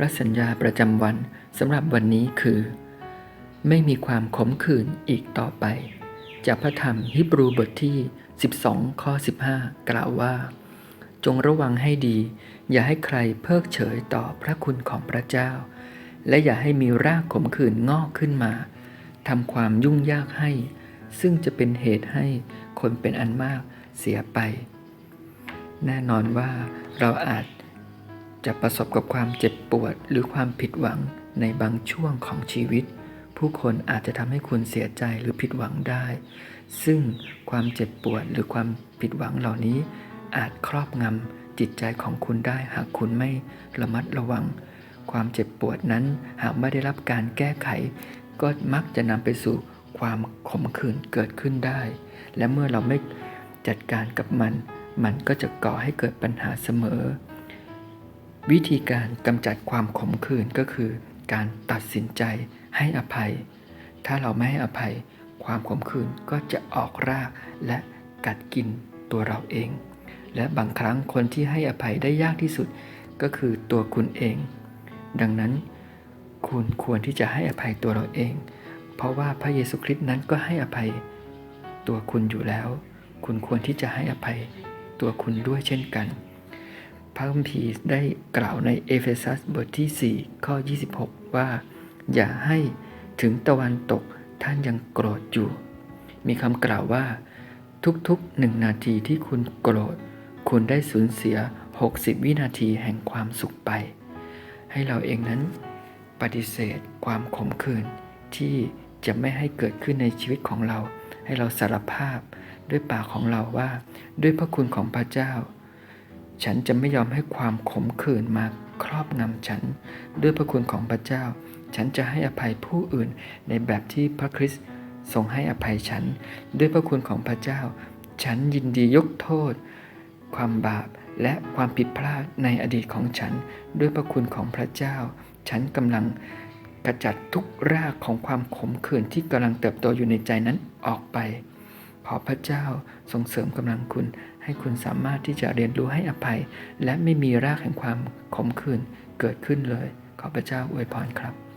พระสัญญาประจำวันสำหรับวันนี้คือ ไม่มีความขมขื่นอีกต่อไป จากพระธรรมฮิบรูบทที่ 12 ข้อ 15 กล่าวว่า จงระวังให้ดี อย่าให้ใครเพิกเฉยต่อพระคุณของพระเจ้า และอย่าให้มีรากขมขื่นงอกขึ้นมาทำความยุ่งยากให้ ซึ่งจะเป็นเหตุให้คนเป็นอันมากเสียไป แน่นอนว่าเราอาจ จะประสบกับความเจ็บปวดหรือความผิดหวังในบางช่วงของชีวิต ผู้คนอาจจะทำให้คุณเสียใจหรือผิดหวังได้ ซึ่งความเจ็บปวดหรือความผิดหวังเหล่านี้ อาจครอบงำจิตใจของคุณได้หากคุณไม่ระมัดระวัง ความเจ็บปวดนั้นหากไม่ได้รับการแก้ไข ก็มักจะนำไปสู่ความขมขื่นเกิดขึ้นได้ และเมื่อเราไม่จัดการกับมัน มันก็จะก่อให้เกิดปัญหาเสมอ วิธีการกำจัดความขมขื่นก็คือ การตัดสินใจให้อภัย ถ้าเราไม่ให้อภัย ความขมขื่นก็จะออกรากและกัดกินตัวเราเอง และบางครั้งคนที่ให้อภัยได้ยากที่สุดก็คือตัวคุณเอง ดังนั้น คุณควรที่จะให้อภัยตัวเราเอง เพราะว่าพระเยซูคริสต์นั้นก็ให้อภัย ตัวคุณอยู่แล้ว คุณควรที่จะให้อภัยตัวคุณด้วยเช่นกัน พระคัมภีร์ได้กล่าวในเอเฟซัสบทที่ 4 ข้อ 26 ว่า อย่าให้ถึงตะวันตกท่านยังโกรธอยู่ มีคำกล่าวว่า ทุกๆหนึ่งนาทีที่คุณโกรธ คุณได้สูญเสีย 60 วินาทีแห่งความสุขไป ให้เราเองนั้น ปฏิเสธความขมขื่นที่จะไม่ให้เกิดขึ้นในชีวิตของเรา ให้เราสารภาพด้วยปากของเราว่า ด้วยพระคุณของพระเจ้า ฉันจะไม่ยอมให้ความขมขื่นมาครอบงำฉัน ด้วยพระคุณของพระเจ้า ฉันจะให้อภัยผู้อื่นในแบบที่พระคริสต์ทรงให้อภัยฉัน ด้วยพระคุณของพระเจ้า ฉันยินดียกโทษ ความบาปและความผิดพลาดในอดีตของฉัน ด้วยพระคุณของพระเจ้า ฉันกำลังกระจัดทุกรากของความขมขื่นที่กำลังเติบโตอยู่ในใจนั้นออกไป ขอพระเจ้าทรงเสริมกำลังคุณ ให้คุณสามารถที่จะเรียนรู้ให้อภัย และไม่มีรากแห่งความขมขื่นเกิดขึ้นเลย ขอพระเจ้าอวยพรครับ